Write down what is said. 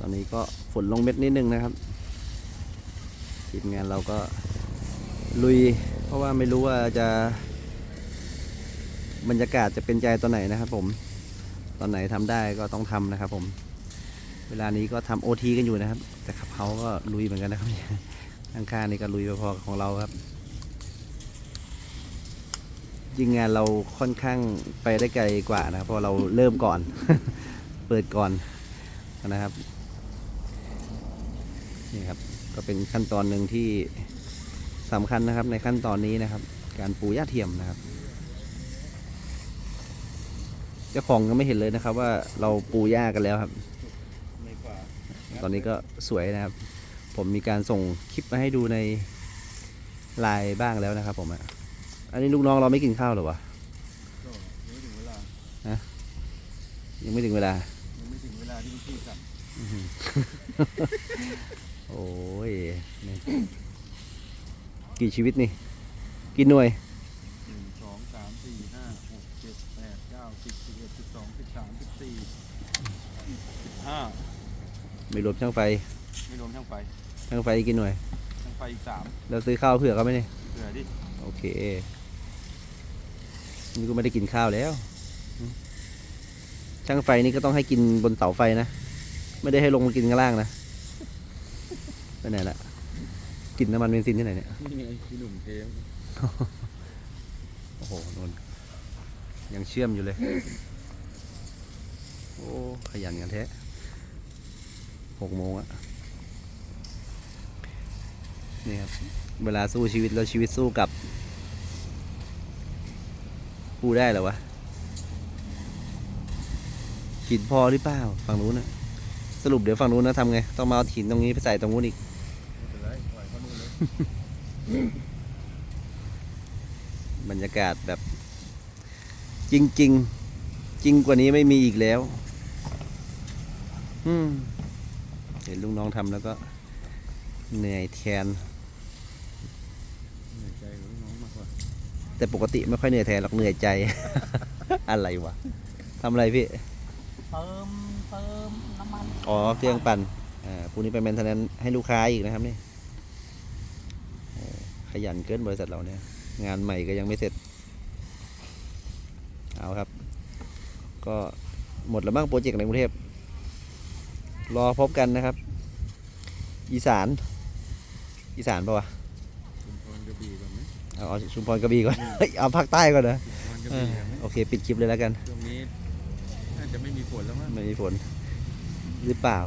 ตอนนี้ก็ฝนลงเม็ดนิดนึงนะครับทีมงานเราก็ลุย เพราะว่าไม่รู้ว่าจะ บรรยากาศจะเป็นใจตอนไหนนะครับ ผม ตอนไหนทำได้ก็ต้องทำนะครับ ผม เวลานี้ก็ทำโอทีกันอยู่นะครับ แต่ขับเขาก็ลุยเหมือนกันนะครับข้างๆนี่ก็ลุยพอๆของเราครับยิงงานเราค่อนข้างไปได้ไกลกว่านะครับเพราะเราเริ่มก่อน เปิดก่อนนะครับ นี่ครับ ก็เป็นขั้นตอนหนึ่งที่สำคัญนะครับในขั้นตอนนี้นะครับ การปูหญ้าเทียมนะครับเจ้าของก็ไม่เห็นเลยนะครับ ว่าเราปูหญ้ากันแล้วครับ ตอนนี้ก็สวยนะครับ ผมมีการส่งคลิปมาให้ดูในไลน์บ้างแล้วนะครับ ผมอันนี้ลูกน้องเราไม่กินข้าวหรอวะยังไม่ถึงเวลายังไม่ถึงเวลายังไม่ถึงเวลาที่พี่สั่ง โอ้ยนี่กี่ชีวิตนี่ กี่หน่วยหนึ่งสองสามสี่ห้าหกเจ็ดแปดเก้าสิบสิบเอ็ดสิบสองสิบสามสิบสี่สิบห้าไม่รวมช่างไฟ ไม่รวมช่างไฟ ช่างไฟกี่หน่วย ช่างไฟอีกสามเราซื้อข้าวเผื่อเขาไหมเนี่ยเผื่อดิ โอเค นี่ก็ไม่ได้กินข้าวแล้ว ช่างไฟนี่ก็ต้องให้กินบนเสาไฟนะ ไม่ได้ให้ลงมากินข้างล่างนะไปไหนละกินน้ำมันเบนซินที่ไหนเนี่ยนี่ไงพี่หนุ่มเทมโอ้โหนนยังเชื่อมอยู่เลย โอ้ขยันกันแท้หกโมงอะนี่ครับ เวลาสู้ชีวิตแล้วชีวิตสู้กลับพูดได้เหรอวะหินพอหรือเปล่าฝั่งนู้นนะ สรุปเดี๋ยวฝั่งนู้นนะทำไง ต้องมาเอาหินตรงนี้ไปใส่ตรงนู้นอีก เป็นไรปล่อยเขานู่นเลยบรรยากาศแบบ จริงๆจริงกว่านี้ไม่มีอีกแล้ว อืม เห็นลุงน้องทำแล้วก็ เหนื่อยแทน เหนื่อยใจกับลูกน้องมากกว่าแต่ปกติไม่ค่อยเหนื่อยแทนหรอกเหนื่อยใจ อะไรวะทำอะไรพี่ เติม เติมน้ำมันอ๋อเครื่องปั่นอ่าพรุ่งนี้ไปแมนเทนแนนให้ลูกค้าอีกนะครับนี่โอ้ขยันเกินบริษัทเราเนี่ย งานใหม่ก็ยังไม่เสร็จ เอาครับ ก็หมดแล้วบ้างโปรเจกต์ในกรุงเทพรอพบกันนะครับ อีสาน อีสานปะวะชุมพรกระบี่ก่อนไหมเอาเอาชุมพรกระบี่ก่อนเฮ้ยเอาภาคใต้ก่อนนะชุมพรกระเอบี่อก่อนไหมโอเค ปิดคลิปเลยแล้วกันช่วงนี้ น่าจะไม่มีฝนแล้วมั้งไม่มีฝนหรือเปล่า